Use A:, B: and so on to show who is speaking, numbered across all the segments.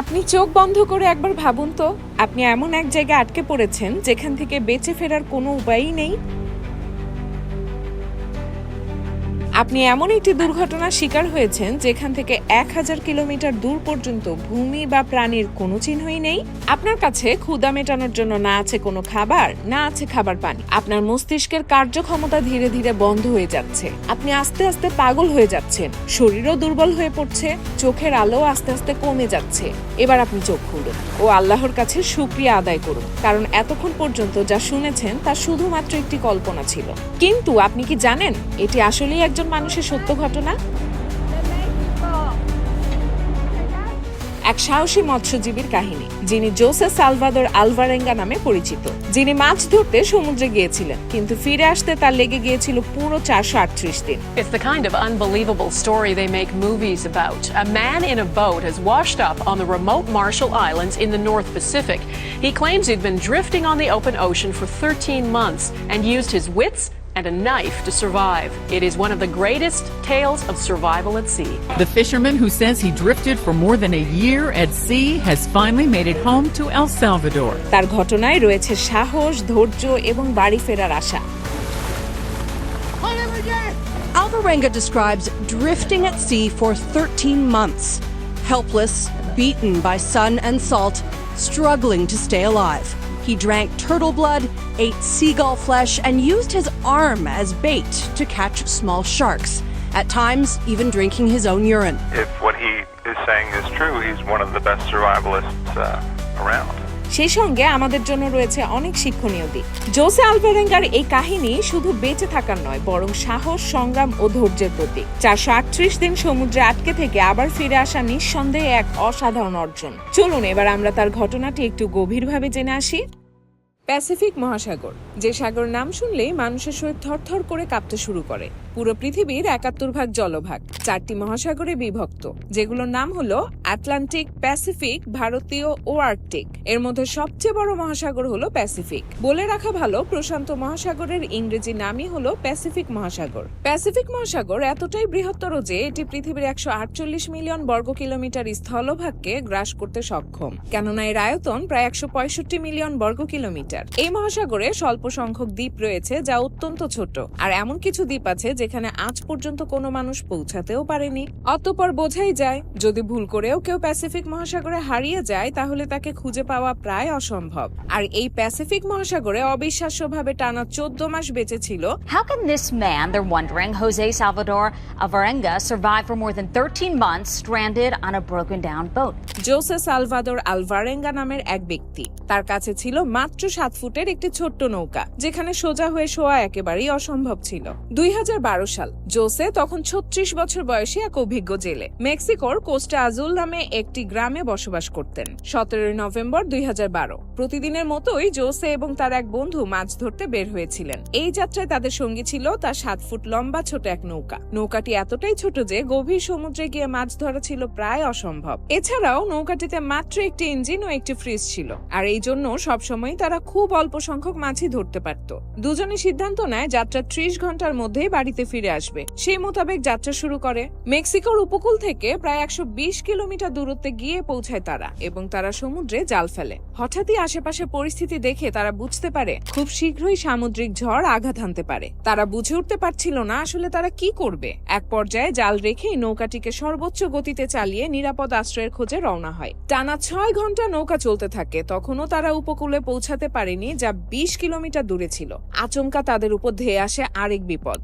A: আপনি চোখ বন্ধ করে একবার ভাবুন তো, আপনি এমন এক জায়গায় আটকে পড়েছেন যেখান থেকে বেঁচে ফেরার কোনো উপায়ই নেই। আপনি এমন একটি দুর্ঘটনার শিকার হয়েছেন যেখান থেকে এক হাজার কিলোমিটার দূর পর্যন্ত ভূমি বা প্রাণীর কোনো চিহ্নই নেই। আপনার কাছে ক্ষুদা মেটানোর জন্য না আছে কোনো খাবার, না আছে খাবার পানি। আপনার মস্তিষ্কের কার্যক্ষমতা ধীরে ধীরে বন্ধ হয়ে যাচ্ছে। আপনি আস্তে আস্তে পাগল হয়ে যাচ্ছেন। শরীরও দুর্বল হয়ে পড়ছে। চোখের আলো আস্তে আস্তে কমে যাচ্ছে। এবার আপনি চোখ খুলুন ও আল্লাহর কাছে সুক্রিয়া আদায় করুন। কারণ এতক্ষণ পর্যন্ত যা শুনেছেন তা শুধুমাত্র একটি কল্পনা ছিল। কিন্তু আপনি কি জানেন? এটি আসলেই একজন মানুষের সত্য ঘটনা এক সাহসী মৎস্যজীবীর কাহিনী যিনি জোসে সালভাদর আলভারেঙ্গা নামে পরিচিত যিনি মাছ ধরতে সমুদ্রে গিয়েছিলেন কিন্তু ফিরে আসতে তার লেগে গিয়েছিল পুরো চারশো আটত্রিশ দিন
B: It's the kind of unbelievable story they make movies about. A man in a boat has washed up on the remote Marshall Islands in the North Pacific. He claims he'd been drifting on the open ocean for 13 months and used his wits and a knife to survive. It is one of the greatest tales of survival at sea.
C: The fisherman who says he drifted for more than a year at sea has finally made it home to El Salvador.
A: তার ঘটনায় রয়েছে সাহস ধৈর্য এবং বাড়ি ফেরার আশা
D: Alvarenga describes drifting at sea for 13 months, helpless, beaten by sun and salt, struggling to stay alive. He drank turtle blood, ate seagull flesh, and used his arm as bait to catch small sharks, at times, even drinking his own urine.
E: if what he is saying is true, he's one of the best survivalists uh, around.
A: সেই সঙ্গে আমাদের জন্য রয়েছে অনেক শিক্ষণীয় দিক। Jose আলভেরেঙ্গার এই কাহিনী শুধু বেঁচে থাকার নয়, বরং সাহস, সংগ্রাম ও ধৈর্যের প্রতীক। চারশো আটত্রিশ দিন সমুদ্রে আটকে থেকে আবার ফিরে আসা নিঃসন্দেহে এক অসাধারণ অর্জন। চলুন, এবার আমরা তার ঘটনাটি একটু গভীরভাবে জেনে আসি। প্যাসিফিক মহাসাগর, যে সাগর নাম শুনলেই মানুষের শরীর থরথর করে কাঁপতে শুরু করে। পুরো পৃথিবীর একাত্তর ভাগ জলভাগ, চারটি মহাসাগরে বিভক্ত, যেগুলোর নাম হলো আটলান্টিক, প্যাসিফিক, ভারতীয় ও আর্কটিক। এর মধ্যে সবচেয়ে বড় মহাসাগর হলো প্যাসিফিক। বলে রাখা ভালো, প্রশান্ত মহাসাগরের ইংরেজি নামই হলো প্যাসিফিক মহাসাগর। প্যাসিফিক মহাসাগর এতটাই বৃহত্তর যে এটি পৃথিবীর একশো আটচল্লিশ মিলিয়ন বর্গ কিলোমিটার স্থলভাগকে গ্রাস করতে সক্ষম, কেননা এর আয়তন প্রায় একশো পঁয়ষট্টি মিলিয়ন বর্গ কিলোমিটার এই মহাসাগরে স্বল্প সংখ্যক দ্বীপ রয়েছে যা অত্যন্ত ছোট, আর এমন কিছু দ্বীপ আছে যেখানে আজ পর্যন্ত কোনো মানুষ পৌঁছাতেও পারেনি। অতঃপর বোঝাই যায় যদি ভুল করেও কেউ প্যাসিফিক মহাসাগরে হারিয়ে যায় তাহলে তাকে খুঁজে পাওয়া প্রায় অসম্ভব। আর এই প্যাসিফিক মহাসাগরে অবিশ্বাস্যভাবে টানা চোদ্দ মাস বেঁচে ছিল।
F: How can this man, they're wondering, Jose Salvador Alvarenga, survive for more than 13 months stranded on a broken down boat?
A: Jose Salvador Alvarenga নামের এক ব্যক্তি। তার কাছে ছিল মাত্র সাত ফুটের একটি ছোট্ট নৌকা যেখানে সোজা হয়ে শোয়া একেবারেই অসম্ভব ছিল। দুই সাল। জোসে তখন ছত্রিশ বছর বয়সী এক অভিজ্ঞ জেলে। মেক্সিকোর কোস্টা আজুল নামে একটি গ্রামে বসবাস করতেন। সতেরোই নভেম্বর দুই প্রতিদিনের মতোই জোসে এবং তার এক বন্ধু মাছ ধরতে বের হয়েছিলেন। এই যাত্রায় তাদের সঙ্গী ছিল তার সাত ফুট লম্বা ছোট এক নৌকা। নৌকাটি এতটাই ছোট যে গভীর সমুদ্রে গিয়ে মাছ ধরা ছিল প্রায় অসম্ভব। এছাড়াও নৌকাটিতে মাত্র একটি ইঞ্জিন ও একটি ফ্রিজ ছিল। আর এই জন্য সবসময় তারা খুব অল্প সংখ্যক মাছই ধরতে পারত। দুজনে সিদ্ধান্ত নেয় যাত্রা ত্রিশ ঘণ্টার মধ্যেই বাড়িতে ফিরে আসবে। সেই মোতাবেক যাত্রা শুরু করে। মেক্সিকোর উপকূল থেকে প্রায় একশো বিশ কিলোমিটার দূরত্বে গিয়ে পৌঁছায় তারা এবং তারা সমুদ্রে জাল ফেলে। হঠাৎই আশেপাশে পরিস্থিতি দেখে তারা বুঝতে পারে, খুব শীঘ্রই সামুদ্রিক ঝড় আঘাত হানতে পারে। তারা বুঝে উঠতে পারছিল না আসলে তারা কি করবে। এক পর্যায়ে জাল রেখেই নৌকাটিকে সর্বোচ্চ গতিতে চালিয়ে নিরাপদ আশ্রয়ের খোঁজে রওনা হয়। টানা ছয় ঘণ্টা নৌকা চলতে থাকে, তখনও তারা উপকূলে পৌঁছাতে পারেনি যা বিশ কিলোমিটার দূরে ছিল। আচমকা তাদের উপর ধেয়ে আসে আরেক বিপদ।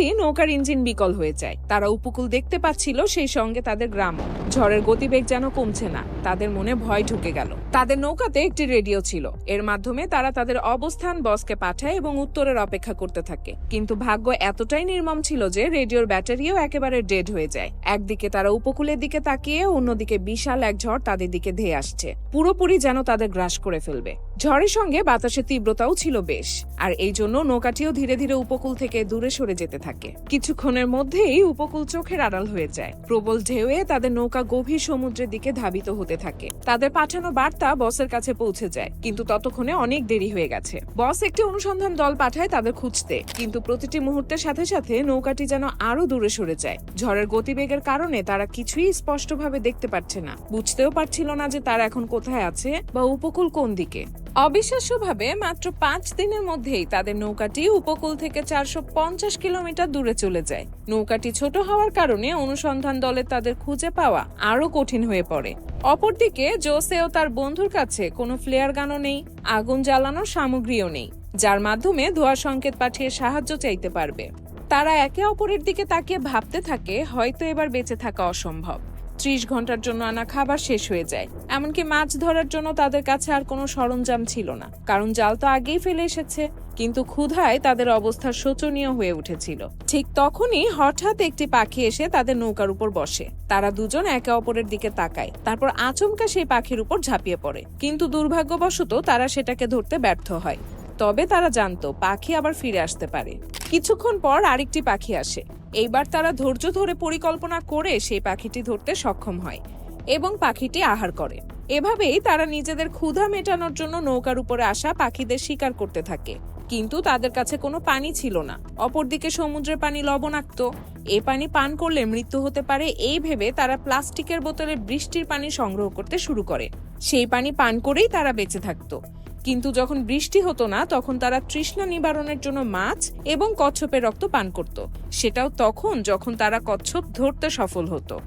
A: হঠাৎই নৌকার ইঞ্জিন বিকল হয়ে যায়। তারা উপকূল দেখতে পাচ্ছিল সেই সঙ্গে তাদের গ্রাম। ঝড়ের গতিবেগ যেন কমছে না, তাদের মনে ভয় ঢুকে গেল। তাদের নৌকাতে একটি রেডিও ছিল। এর মাধ্যমে তারা তাদের অবস্থান বসকে পাঠায় এবং উত্তরের অপেক্ষা করতে থাকে। কিন্তু ভাগ্য এতটাই নির্মম ছিল যে রেডিওর ব্যাটারিও একেবারে ডেড হয়ে যায়। একদিকে তারা উপকূলের দিকে তাকিয়ে, অন্যদিকে বিশাল এক ঝড় তাদের দিকে ধেয়ে আসছে। পুরোপুরি যেন তাদের গ্রাস করে ফেলবে। ঝড়ের সঙ্গে বাতাসের তীব্রতাও ছিল বেশ, আর এই জন্য নৌকাটিও ধীরে ধীরে উপকূল থেকে দূরে সরে যেতে থাকে। কিছুক্ষণের মধ্যেই উপকূল চোখের আড়াল হয়ে যায়। প্রবল ঢেউয়ে তাদের নৌকা গভীর সমুদ্রের দিকে ধাবিত হতে থাকে। তাদের পাঠানো বার্তা বসের কাছে পৌঁছে যায়, কিন্তু ততক্ষণে অনেক দেরি হয়ে গেছে। বস একটি অনুসন্ধান দল পাঠায় তাদের খুঁজতে, কিন্তু প্রতিটি মুহূর্তের সাথে সাথে নৌকাটি যেন আরও দূরে সরে যায়। ঝড়ের গতিবেগের কারণে তারা কিছুই স্পষ্টভাবে দেখতে পাচ্ছে না। বুঝতেও পারছিল না যে তারা এখন কোথায় আছে বা উপকূল কোন দিকে। অবিশ্বাস্যভাবে মাত্র পাঁচ দিনের মধ্যেই তাদের নৌকাটি উপকূল থেকে চারশো পঞ্চাশ কিলোমিটার দূরে চলে যায়। নৌকাটি ছোট হওয়ার কারণে অনুসন্ধান দলে তাদের খুঁজে পাওয়া আরও কঠিন হয়ে পড়ে। অপরদিকে জোসেও তার বন্ধুর কাছে কোনো ফ্লেয়ার গানও নেই, আগুন জ্বালানোর সামগ্রীও নেই, যার মাধ্যমে ধোয়ার সংকেত পাঠিয়ে সাহায্য চাইতে পারবে। তারা একে অপরের দিকে তাকিয়ে ভাবতে থাকে, হয়তো এবার বেঁচে থাকা অসম্ভব। ত্রিশ ঘণ্টার জন্য আনা খাবার শেষ হয়ে যায়। এমনকি মাছ ধরার জন্য তাদের কাছে আর কোনো সরঞ্জাম ছিল না। কারণ জাল তো আগেই ফেলে এসেছে। কিন্তু ক্ষুধায় তাদের অবস্থা শোচনীয় হয়ে উঠেছিল। ঠিক তখনই হঠাৎ একটি পাখি এসে তাদের নৌকার উপর বসে। তারা দুজন একে অপরের দিকে তাকায়। তারপর আচমকা সেই পাখির উপর ঝাঁপিয়ে পড়ে। কিন্তু দুর্ভাগ্যবশত তারা সেটাকে ধরতে ব্যর্থ হয়। তবে তারা জানতো পাখি আবার ফিরে আসতে পারে। কিছুক্ষণ পর আরেকটি পাখি আসে। এইবার তারা ধৈর্য ধরে পরিকল্পনা করে সেই পাখিটি ধরতে সক্ষম হয় এবং পাখিটি আহার করে। এভাবেই তারা নিজেদের ক্ষুধা মেটানোর জন্য নৌকার উপরে আসা পাখিদের শিকার করতে থাকে। কিন্তু তাদের কাছে কোনো পানি ছিল না। অপরদিকে সমুদ্রের পানি লবণাক্ত। এ পানি পান করলে মৃত্যু হতে পারে এই ভেবে তারা প্লাস্টিকের বোতলে বৃষ্টির পানি সংগ্রহ করতে শুরু করে। সেই পানি পান করেই তারা বেঁচে থাকতো। কিন্তু যখন বৃষ্টি হতো না, তখন তারা তৃষ্ণা নিবারণের জন্য মাছ এবং কচ্ছপের রক্ত পান করত। সেটাও তখন যখন তারা কচ্ছপ ধরতে সফল হতো।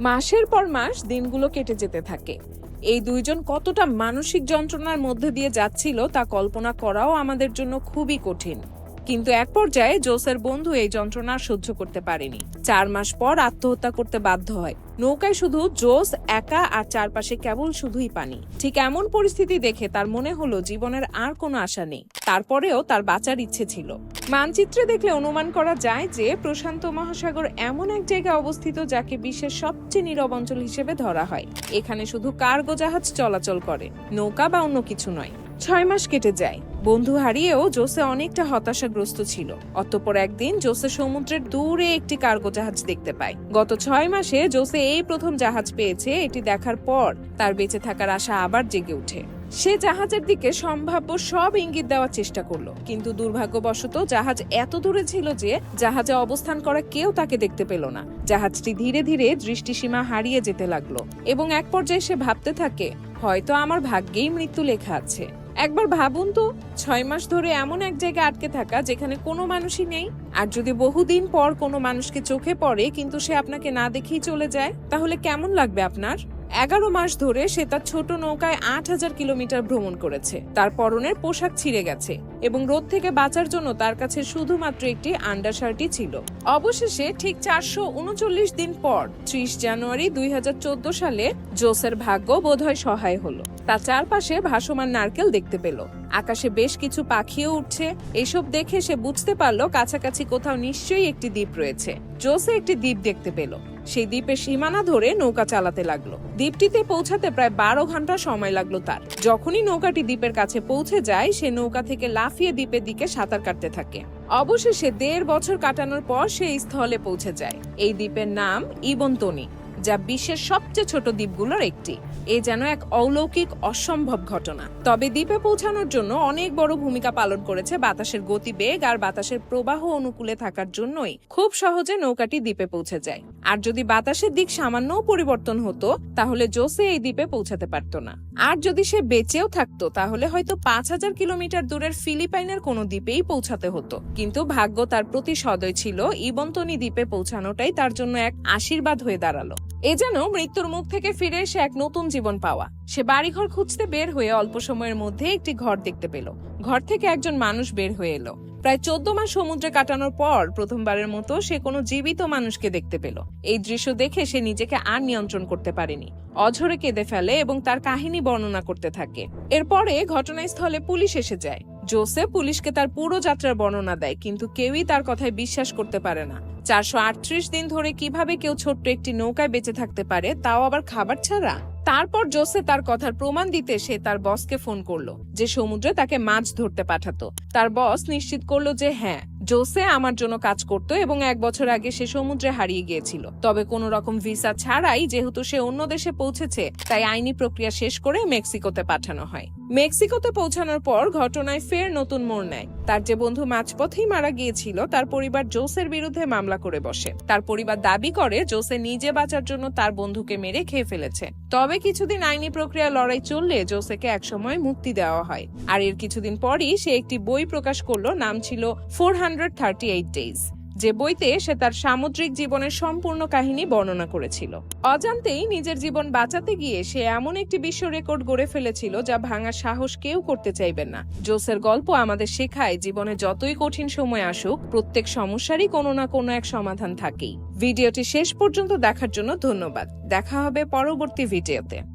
A: মাসের পর মাস দিনগুলো কেটে যেতে থাকে। এই দুইজন কতটা মানসিক যন্ত্রণার মধ্যে দিয়ে যাচ্ছিল, তা কল্পনা করাও আমাদের জন্য খুবই কঠিন। কিন্তু এক পর্যায়ে জোসের বন্ধু এই যন্ত্রণা সহ্য করতে পারেনি। চার মাস পর আত্মহত্যা করতে বাধ্য হয়। নৌকায় শুধু জোস একা আর চারপাশে কেবল শুধুই পানি। ঠিক এমন পরিস্থিতি দেখে তার মনে হলো জীবনের আর কোনো আশা নেই। তারপরেও তার বাঁচার ইচ্ছে ছিল। মানচিত্রে দেখলে অনুমান করা যায় যে, প্রশান্ত মহাসাগর এমন এক জায়গায় অবস্থিত যাকে বিশ্বের সবচেয়ে নীরব অঞ্চল হিসেবে ধরা হয়। এখানে শুধু কার্গো জাহাজ চলাচল করে, নৌকা বা অন্য কিছু নয়। ছয় মাস কেটে যায়। বন্ধু হারিয়েও জোসে অনেকটা হতাশাগ্রস্ত ছিল। অতঃপর একদিন জোসে সমুদ্রের দূরে একটি কার্গো জাহাজ দেখতে পায়। গত ছয় মাসে জোসে এই প্রথম জাহাজ পেয়েছে, এটি দেখার পর তার বেঁচে থাকার আশা আবার জেগে ওঠে। সে জাহাজের দিকে সম্ভাব্য সব ইঙ্গিত দেওয়ার চেষ্টা করল, কিন্তু দুর্ভাগ্যবশত জাহাজ এত দূরে ছিল যে জাহাজে অবস্থান করা কেউ তাকে দেখতে পেল না। জাহাজটি ধীরে ধীরে দৃষ্টিসীমা হারিয়ে যেতে লাগল এবং এক পর্যায়ে সে ভাবতে থাকে, হয়তো আমার ভাগ্যেই মৃত্যু লেখা আছে। একবার ভাবুন তো, ছয় মাস ধরে এমন এক জায়গায় আটকে থাকা যেখানে কোনো মানুষই নেই, আর যদি বহুদিন পর কোনো মানুষকে চোখে পড়ে কিন্তু সে আপনাকে না দেখেই চলে যায়, তাহলে কেমন লাগবে আপনার? এগারো মাস ধরে সে তার ছোট নৌকায় আট হাজার কিলোমিটার ভ্রমণ করেছে। তার পরনের পোশাক ছিঁড়ে গেছে এবং রোদ থেকে বাঁচার জন্য তার কাছে শুধুমাত্র একটি আন্ডার শার্টই ছিল। অবশেষে ঠিক চারশো উনচল্লিশ দিন পর ত্রিশ জানুয়ারি দুই হাজার চোদ্দ সালে জোসের ভাগ্য বোধহয় সহায় হলো। তার চারপাশে ভাসমান নারকেল দেখতে পেল। আকাশে বেশ কিছু পাখিও উঠছে। এসব দেখে সে বুঝতে পারল কাছাকাছি কোথাও নিশ্চয়ই একটি দ্বীপ রয়েছে। জোসে একটি দ্বীপ দেখতে পেল। সেই দ্বীপের সীমানা ধরে নৌকা চালাতে লাগল। দ্বীপটিতে পৌঁছাতে প্রায় বারো ঘণ্টা সময় লাগল তার। যখনই নৌকাটি দ্বীপের কাছে পৌঁছে যায়, সে নৌকা থেকে লাফিয়ে দ্বীপের দিকে সাঁতার কাটতে থাকে। অবশেষে দেড় বছর কাটানোর পর সে স্থলে পৌঁছে যায়। এই দ্বীপের নাম ইবন্তনি যা বিশ্বের সবচেয়ে ছোট দ্বীপগুলোর একটি। এ যেন এক অলৌকিক অসম্ভব ঘটনা। তবে দ্বীপে পৌঁছানোর জন্য অনেক বড় ভূমিকা পালন করেছে বাতাসের গতিবেগ আর বাতাসের প্রবাহ অনুকূলে থাকার জন্যই খুব সহজে নৌকাটি দ্বীপে পৌঁছে যায়। আর যদি বাতাসের দিক সামান্যও পরিবর্তন হতো, তাহলে জোসে এই দ্বীপে পৌঁছাতে পারতো না। আর যদি সে বেঁচেও থাকতো, তাহলে হয়তো পাঁচ হাজার কিলোমিটার দূরের ফিলিপাইনের কোনো দ্বীপেই পৌঁছাতে হতো। কিন্তু ভাগ্য তার প্রতি সদয় ছিল ইবন্তনী দ্বীপে পৌঁছানোটাই তার জন্য এক আশীর্বাদ হয়ে দাঁড়াল। এ যেন মৃত্যুর মুখ থেকে ফিরে এসে এক নতুন জীবন পাওয়া। সে বাড়িঘর খুঁজতে বের হয়ে অল্প সময়ের মধ্যে একটি ঘর দেখতে পেল। ঘর থেকে একজন মানুষ বের হয়ে এলো। প্রায় চোদ্দ মাস সমুদ্রে কাটানোর পর প্রথমবারের মতো সে কোনো জীবিত মানুষকে দেখতে পেল। এই দৃশ্য দেখে সে নিজেকে আর নিয়ন্ত্রণ করতে পারেনি। অঝরে কেঁদে ফেলে এবং তার কাহিনী বর্ণনা করতে থাকে। এরপরে ঘটনাস্থলে পুলিশ এসে যায়। জোসেফ পুলিশকে তার পুরো যাত্রার বর্ণনা দেয়, কিন্তু কেউই তার কথায় বিশ্বাস করতে পারে না। চারশো আটত্রিশ দিন ধরে কীভাবে কেউ ছোট্ট একটি নৌকায় বেঁচে থাকতে পারে, তাও আবার খাবার ছাড়া? তারপর জোসে তার কথার প্রমাণ দিতে সে তার বসকে ফোন করল, যে সমুদ্রে তাকে মাছ ধরতে পাঠাতো। তার বস নিশ্চিত করল যে হ্যাঁ জোসে আমার জন্য কাজ করত এবং এক বছর আগে সে সমুদ্রে হারিয়ে গিয়েছিল। তবে কোনো রকম ভিসা ছাড়াই যেহেতু সে অন্য দেশে পৌঁছেছে, তাই আইনি প্রক্রিয়া শেষ করে মেক্সিকোতে পাঠানো হয়। মেক্সিকোতে পৌঁছানোর পর ঘটনায় ফের নতুন মোড় নেয়। তার যে বন্ধু মাঝপথেই মারা গিয়েছিল, তার পরিবার জোসের বিরুদ্ধে মামলা করে বসে। তার পরিবার দাবি করে, জোসে নিজে বাঁচার জন্য তার বন্ধুকে মেরে খেয়ে ফেলেছে। তবে কিছুদিন আইনি প্রক্রিয়া লড়াই চললে জোসেকে একসময় মুক্তি দেওয়া হয়। আর এর কিছুদিন পরই সে একটি বই প্রকাশ করল, নাম ছিল four hundred thirty eight days যে বইতে সে তার সামুদ্রিক জীবনের সম্পূর্ণ কাহিনী বর্ণনা করেছিল। অজান্তেই নিজের জীবন বাঁচাতে গিয়ে সে এমন একটি বিশ্ব রেকর্ড গড়ে ফেলেছিল যা ভাঙার সাহস কেউ করতে চাইবেন না। জোসের গল্প আমাদের শেখায় জীবনে যতই কঠিন সময় আসুক, প্রত্যেক সমস্যারই কোনো না কোনো এক সমাধান থাকেই। ভিডিওটি শেষ পর্যন্ত দেখার জন্য ধন্যবাদ। দেখা হবে পরবর্তী ভিডিওতে।